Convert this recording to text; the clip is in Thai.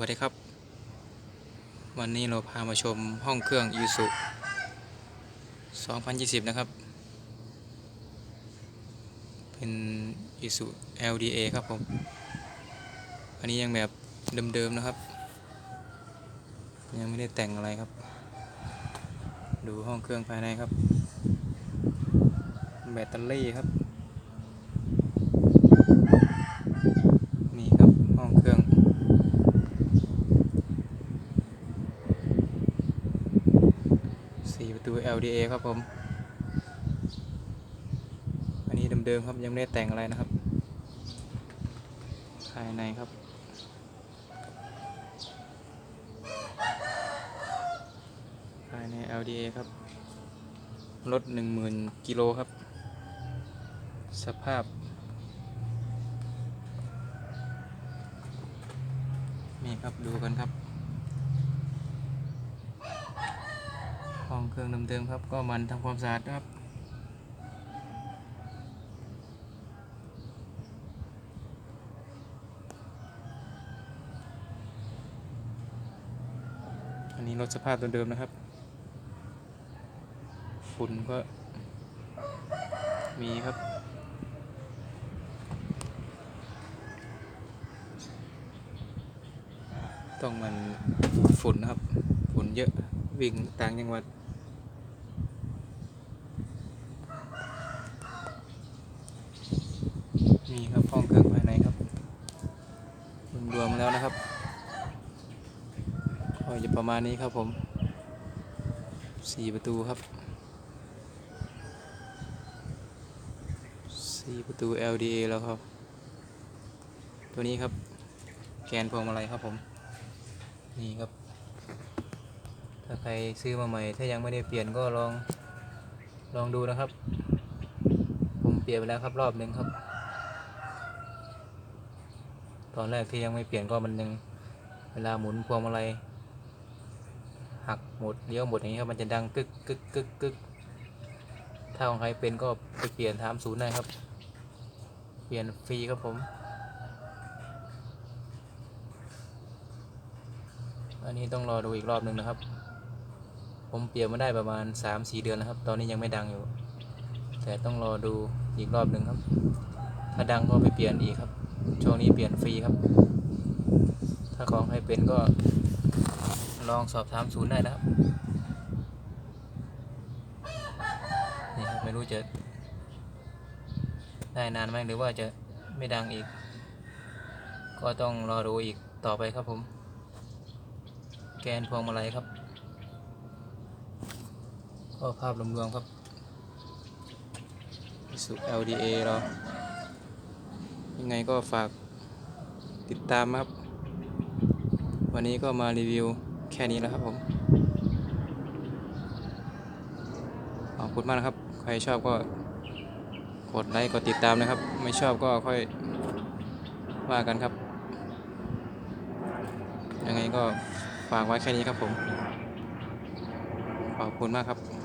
วัสดีครับ วันนี้เราพามาชมห้องเครื่อง i s u 2020 นะครับ เป็น i s u LDA ครับผม อันนี้ยังแบบเดิมๆนะครับ ยังไม่ได้แต่งอะไรครับ ดูห้องเครื่องภายในครับ แบตเตอรี่ครับ นี่ครับห้องเครื่อง สี่ประ ตู LDA ครับผม อันนี้เดิมๆครับยังไม่ได้แต่งอะไรนะครับ ภายในครับ ภายใน LDA ครับ รถ 10,000 กิโลครับ สภาพ นี่ครับดูกันครับ องเครื่องเดิมๆครับ ก็มันทำความสะอาดครับอันนี้รถสภาพเดิมๆนะครับฝุ่นก็ มีครับ ต้องมันฝุ่นนะครับ ฝุ่นเยอะวิ่งต่างจังหวัด มีครับห้องเครื่องภายในครับรวมๆ แล้วนะครับก็จะประมาณนี้ครับผมสี่ประตูครับสี่ประตู LDA แล้วครับ ตัวนี้ครับ แกนพวงมาลัยครับผม นี่ครับ ถ้าใครซื้อมาใหม่ ถ้ายังไม่ได้เปลี่ยนก็ลอง ลองดูนะครับ ผมเปลี่ยนไปแล้วครับรอบหนึ่งครับ ตอนแรกที่ยังไม่เปลี่ยนก็มันยังเวลาหมุนพวงมาลัยหักหมดเลี้ยวหมดอย่างนี้ครับมันจะดังกึกกึกกึกกึกถ้าของใครเป็นก็ไปเปลี่ยนถามศูนย์ได้ครับ เปลี่ยนฟรีครับผม อันนี้ต้องรอดูอีกรอบหนึ่งนะครับ ผมเปลี่ยนมาได้ประมาณ 3-4 เดือนแล้วครับ ตอนนี้ยังไม่ดังอยู่ แต่ต้องรอดูอีกรอบหนึ่งครับ ถ้าดังก็ไปเปลี่ยนอีกครับ ช่วงนี้เปลี่ยนฟรีครับ ถ้าของใครเป็นก็ลองสอบถามศูนย์ได้นะครับนี่ครับไม่รู้จะได้นานไหมหรือว่าจะไม่ดังอีก ก็ต้องรอดูอีกต่อไปครับผม แกนพวงมาลัยครับก็ภาพรวมๆครับสุ LDA เรา ไงก็ฝากติดตามครับ วันนี้ก็มารีวิวแค่นี้แล้วครับผม ขอบคุณมากนะครับ ใครชอบก็กดไลค์กดติดตามนะครับ ไม่ชอบก็ค่อยว่ากันครับ ยังไงก็ฝากไว้แค่นี้ครับผม ขอบคุณมากครับ